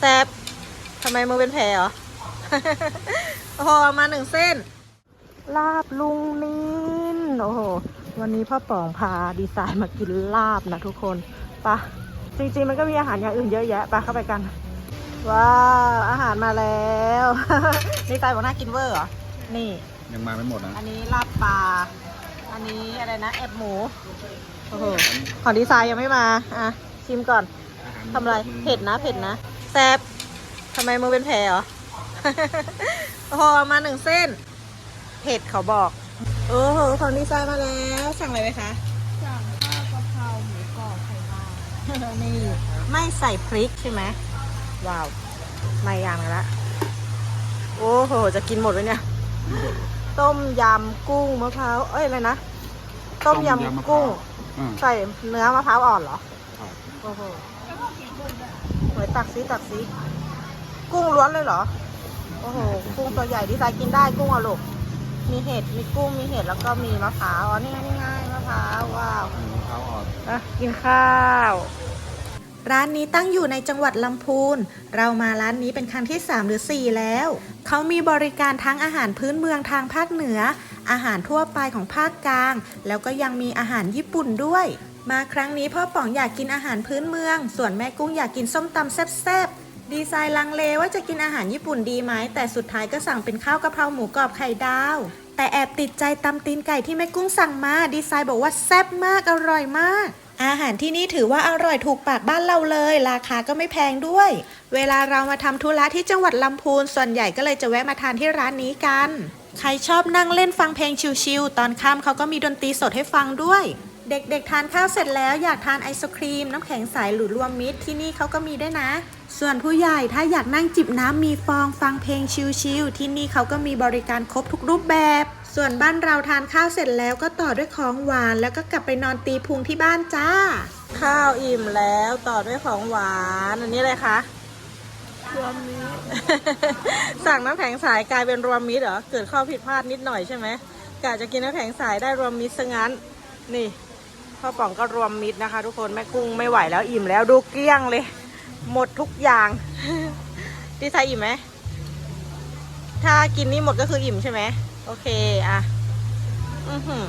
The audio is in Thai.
แซบทำไมมือเป็นแผลเหรอ โอ้โหเอามาหนึ่งเส้น ลาบลุงนินโอ้โห วันนี้พ่อป๋องพาดีไซน์มากินลาบนะทุกคนไปะจริงๆมันก็มีอาหารอย่างอื่นเยอะแยะไปะเข้าไปกัน ว้าว อาหารมาแล้วดีไซน์บอกน่ากินเวอร์เหรอ นี่ ยังมาไม่หมดนะอันนี้ลาบปลา อันนี้อะไรนะ แอบหมู โอ้โห ของดีไซน์ยังไม่มา อะ ชิมก่อนอาหารทำอะไร เผ็ดนะ เผ็ดนะ แซบทำไมมือเป็นแผลเหรอโอ้โหเอามาหนึ่งเส้น เผ็ดเขาบอก โอ้โหของดีไซน์มาแล้ว สั่งอะไรไหมคะสั่งข้าวกะเพราหมูกรอบไข่ดาวนี่ไม่ใส่พริกใช่ไหมว้าวไม่อย่างหนึงละ โอ้โห จะกินหมดเลยเนี่ย ต้มยำกุ้งมะพร้าว เอ้ยอะไรนะ ต้มยำกุ้งอ่าใส่เนื้อมะพร้าวอ่อนเหรอครับโอ้โหห วยตักซิตักซิกุ้งล้วนเลยเหรอ โอ้โห กุ้งตัวใหญ่ดีไซน์กินได้กุ้งอะลูก มีเห็ด มีกุ้ง มีเห็ด แล้วก็มีมะพร้าว อ๋อ นี่ไงนี่ไงมะพร้าว ว้าวอืมเท้าอ่อนอะกินข้าว ร้านนี้ตั้งอยู่ในจังหวัดลำพูน เรามาร้านนี้เป็นครั้งที่ 3 หรือ 4 แล้ว เขามีบริการทั้งอาหารพื้นเมืองทางภาคเหนือ อาหารทั่วไปของภาคกลาง แล้วก็ยังมีอาหารญี่ปุ่นด้วย มาครั้งนี้พ่อป๋องอยากกินอาหารพื้นเมือง ส่วนแม่กุ้งอยากกินส้มตำแซ่บๆ ดีไซน์ลังเลว่าจะกินอาหารญี่ปุ่นดีไหม แต่สุดท้ายก็สั่งเป็นข้าวกะเพราหมูกรอบไข่ดาว แต่แอบติดใจตำตีนไก่ที่แม่กุ้งสั่งมา ดีไซน์บอกว่าแซ่บมากอร่อยมาก อาหารที่นี่ถือว่าอร่อยถูกปากบ้านเราเลย ราคาก็ไม่แพงด้วย เวลาเรามาทำธุระที่จังหวัดลำพูน ส่วนใหญ่ก็เลยจะแวะมาทานที่ร้านนี้กัน ใครชอบนั่งเล่นฟังเพลงชิลๆตอนค่ำเขาก็มีดนตรีสดให้ฟังด้วย เด็กๆทานข้าวเสร็จแล้วอยากทานไอศครีม น้ำแข็งใสหรือรวมมิตรที่นี่เขาก็มีด้วยนะ ส่วนผู้ใหญ่ถ้าอยากนั่งจิบน้ำมีฟองฟังเพลงชิลๆที่นี่เขาก็มีบริการครบทุกรูปแบบ ส่วนบ้านเราทานข้าวเสร็จแล้วก็ต่อด้วยของหวาน แล้วก็กลับไปนอนตีพุงที่บ้านจ้า ข้าวอิ่มแล้วต่อด้วยของหวานอันนี้อะไรคะรวมนี้สั่งน้ำแข็งสายกลายเป็นรวมมิตรเหรอเกิดข้อผิดพลาดนิดหน่อยใช่ไหมกะจะกินน้ำแข็งสายได้รวมมิตรซะงั้น นี่ พ่อป๋องก็รวมมิตรนะคะ ทุกคนแม่กุ้งไม่ไหวแล้วอิ่มแล้วดูเกลี้ยงเลย หมดทุกอย่างดีไซน์อิ่มไหมถ้ากินนี่หมดก็คืออิ่มใช่ไหมโอเคอะอือหือ